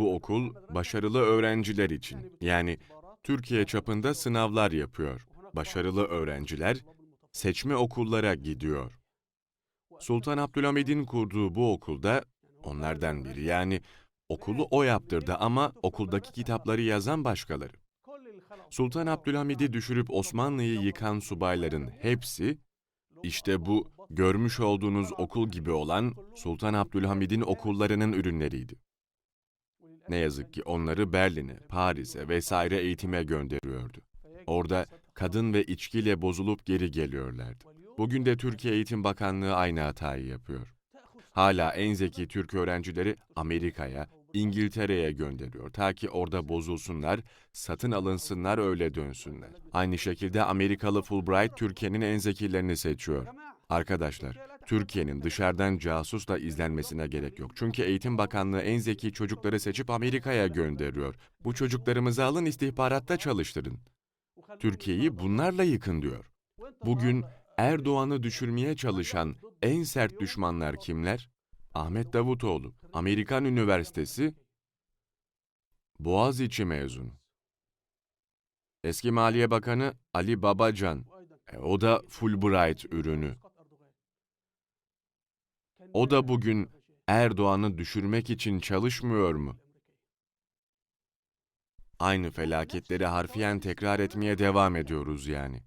Bu okul başarılı öğrenciler için. Yani Türkiye çapında sınavlar yapıyor. Başarılı öğrenciler seçme okullara gidiyor. Sultan Abdülhamid'in kurduğu bu okulda onlardan biri. Yani okulu o yaptırdı ama okuldaki kitapları yazan başkaları. Sultan Abdülhamid'i düşürüp Osmanlı'yı yıkan subayların hepsi işte bu görmüş olduğunuz okul gibi olan Sultan Abdülhamid'in okullarının ürünleriydi. Ne yazık ki onları Berlin'e, Paris'e vesaire eğitime gönderiyordu. Orada kadın ve içkiyle bozulup geri geliyorlardı. Bugün de Türkiye Eğitim Bakanlığı aynı hatayı yapıyor. Hala en zeki Türk öğrencileri Amerika'ya, İngiltere'ye gönderiyor. Ta ki orada bozulsunlar, satın alınsınlar öyle dönsünler. Aynı şekilde Amerikalı Fulbright Türkiye'nin en zekilerini seçiyor. Arkadaşlar, Türkiye'nin dışarıdan casusla izlenmesine gerek yok. Çünkü Eğitim Bakanlığı en zeki çocukları seçip Amerika'ya gönderiyor. Bu çocuklarımızı alın istihbaratta çalıştırın. Türkiye'yi bunlarla yıkın diyor. Bugün Erdoğan'ı düşürmeye çalışan en sert düşmanlar kimler? Ahmet Davutoğlu, Amerikan Üniversitesi, Boğaziçi mezunu. Eski Maliye Bakanı Ali Babacan, e, o da Fulbright ürünü. O da bugün Erdoğan'ı düşürmek için çalışmıyor mu? Aynı felaketleri harfiyen tekrar etmeye devam ediyoruz yani.